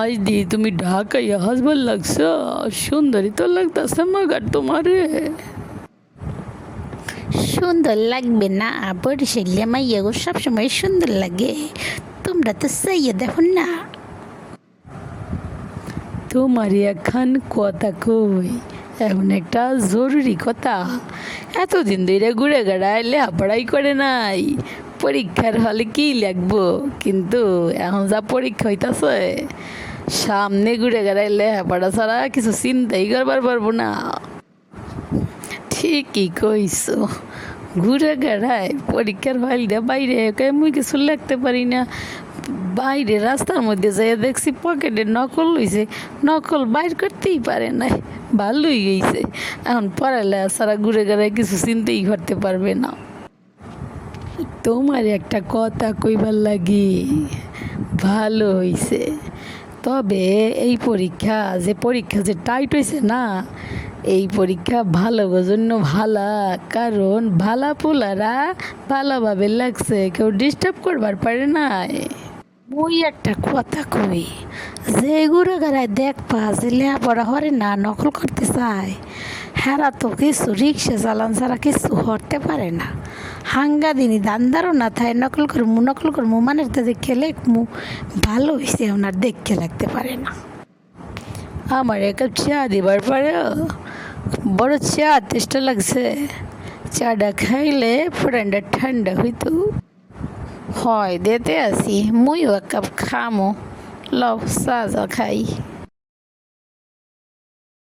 আজ দি তুমি ঢাকায় হাসবার লাগছ? সুন্দরী তো লাগতেছে মাগার তোমারে। সুন্দর লাগবে না বরিশালে মাইয়াগো সবসময় সুন্দর লাগে। তোমরা তো সাইয়া দেখো না। তোমার এখন কথা কই এমন একটা জরুরি কথা। এতদিন ধরে ঘুরে বেড়ায় লেখাপড়াই করে নাই। পরীক্ষার হলে কি লিখব? কিন্তু এখন যা পরীক্ষা হইতাছে, সামনে ঘুরে বেড়াই লেখাপড়া ছাড়া কিছু চিন্তাই করবার পারব না। ঠিকই কইছো। ঘুরে গেড়ায় পরীক্ষার দিয়ে বাইরে মুই কিছু লিখতে পারি না। বাইরে রাস্তার মধ্যে যাই দেখছি পকেটে নকল লইছে নকল বাইর করতেই পারে না ভালোই গেছে এখন পড়ালে সারা ঘুরে গেড়ায় কিছু চিন্তাই করতে পারবে না। তোমার একটা কথা কইবার লাগি। ভালো হইছে। তবে এই পরীক্ষা, যে পরীক্ষা যে টাইট হয়েছে না, এই পরীক্ষা ভালো জন্য ভালা। কারণ ভালা পোলারা ভালোভাবে লাগছে, কেউ ডিস্টার্ব করবার পারে নাই। মুই একটা কথা কই, যে ঘুরে গেড়ায় দেখবা যে লেখাপড়া হরে না নকল করতে চায়, হেরা তো কিছু রিক্সা চালান ছাড়া কিছু হরতে পারে না। হাঙ্গা দিনই দান্দারও না থায়, নকল করমু নকল করমু, মানের তো দেখে লেখমু, ভালো হয়েছে ওনার দেখতে লাগতে পারে না। আমার এক চা দিবার পারে, বড় চা তেষ্টা লাগছে। চাটা খাইলে ফ্রেন্ডটা ঠান্ডা হইতো। হয় দিতে আসি মুইও এক কাপ খামো লও চা খাই